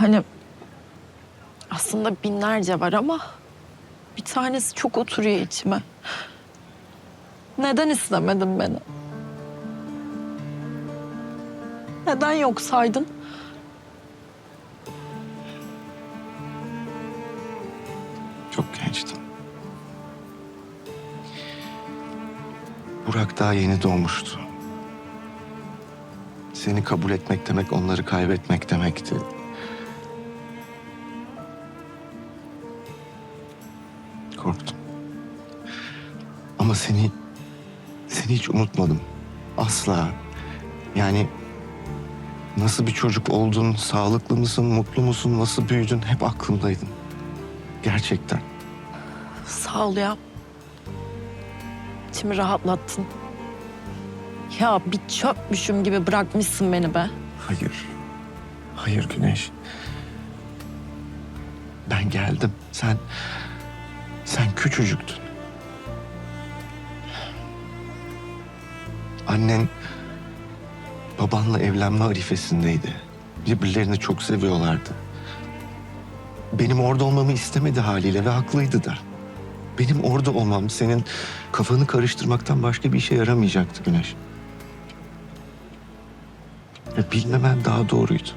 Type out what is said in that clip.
Yani aslında binlerce var ama bir tanesi çok oturuyor içime. Neden istemedin beni? Neden yok saydın? Çok gençtin. Burak daha yeni doğmuştu. Seni kabul etmek demek onları kaybetmek demekti. Korktum. Ama seni seni hiç unutmadım. Asla. Yani nasıl bir çocuk oldun, sağlıklı mısın, mutlu musun, nasıl büyüdün hep aklımdaydın. Gerçekten. Sağ ol ya. İçimi rahatlattın. Ya bir çöpmüşüm gibi bırakmışsın beni be. Hayır. Hayır Güneş. Ben geldim. Sen... Sen küçücüktün. Annen babanla evlenme arifesindeydi. Birbirlerini çok seviyorlardı. Benim orada olmamı istemedi haliyle ve haklıydı da. Benim orada olmam senin kafanı karıştırmaktan başka bir işe yaramayacaktı Güneş. Ve bilmemen daha doğruydu.